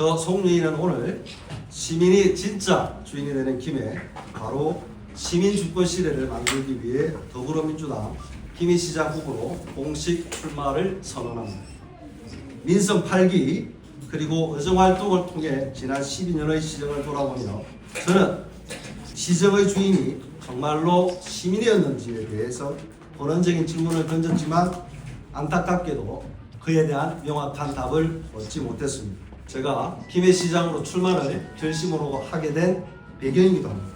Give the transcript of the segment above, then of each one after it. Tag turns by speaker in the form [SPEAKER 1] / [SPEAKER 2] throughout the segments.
[SPEAKER 1] 저 송유인은 오늘 시민이 진짜 주인이 되는 김에 바로 시민 주권 시대를 만들기 위해 더불어민주당 김희시장 후보로 공식 출마를 선언합니다. 민선 8기 그리고 의정활동을 통해 지난 12년의 시정을 돌아보며 저는 시정의 주인이 정말로 시민이었는지에 대해서 본원적인 질문을 던졌지만 안타깝게도 그에 대한 명확한 답을 얻지 못했습니다. 제가 김해 시장으로 출마를 결심으로 하게 된 배경이기도 합니다.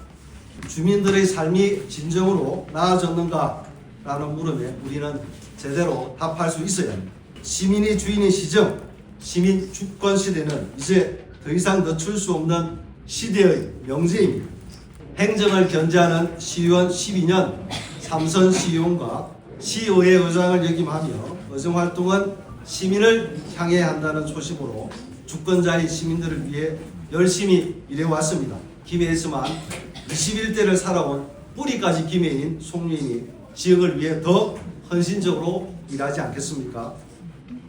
[SPEAKER 1] 주민들의 삶이 진정으로 나아졌는가라는 물음에 우리는 제대로 답할 수 있어야 합니다. 시민이 주인의 시정, 시민 주권 시대는 이제 더 이상 늦출 수 없는 시대의 명제입니다. 행정을 견제하는 시의원 12년 삼선 시의원과 시의회 의장을 역임하며 의정 활동은 시민을 향해 한다는 초심으로 주권자인 시민들을 위해 열심히 일해왔습니다. 김해에서만 21대를 살아온 뿌리까지 김해인 송민이 지역을 위해 더 헌신적으로 일하지 않겠습니까?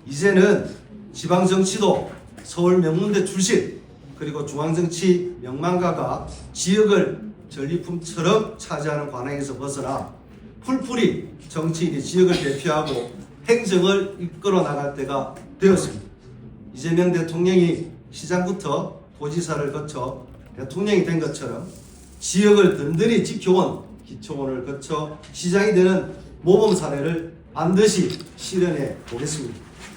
[SPEAKER 1] 이제는 지방 정치도 서울 명문대 출신 그리고 중앙정치 명망가가 지역을 전리품처럼 차지하는 관행에서 벗어나 풀뿌리 정치인이 지역을 대표하고 행정을 이끌어 나갈 때가 되었습니다. 이재명 대통령이 시장부터 도지사를 거쳐 대통령이 된 것처럼 지역을 든든히 지켜온 기초원을 거쳐 시장이 되는 모범 사례를 반드시 실현해 보겠습니다.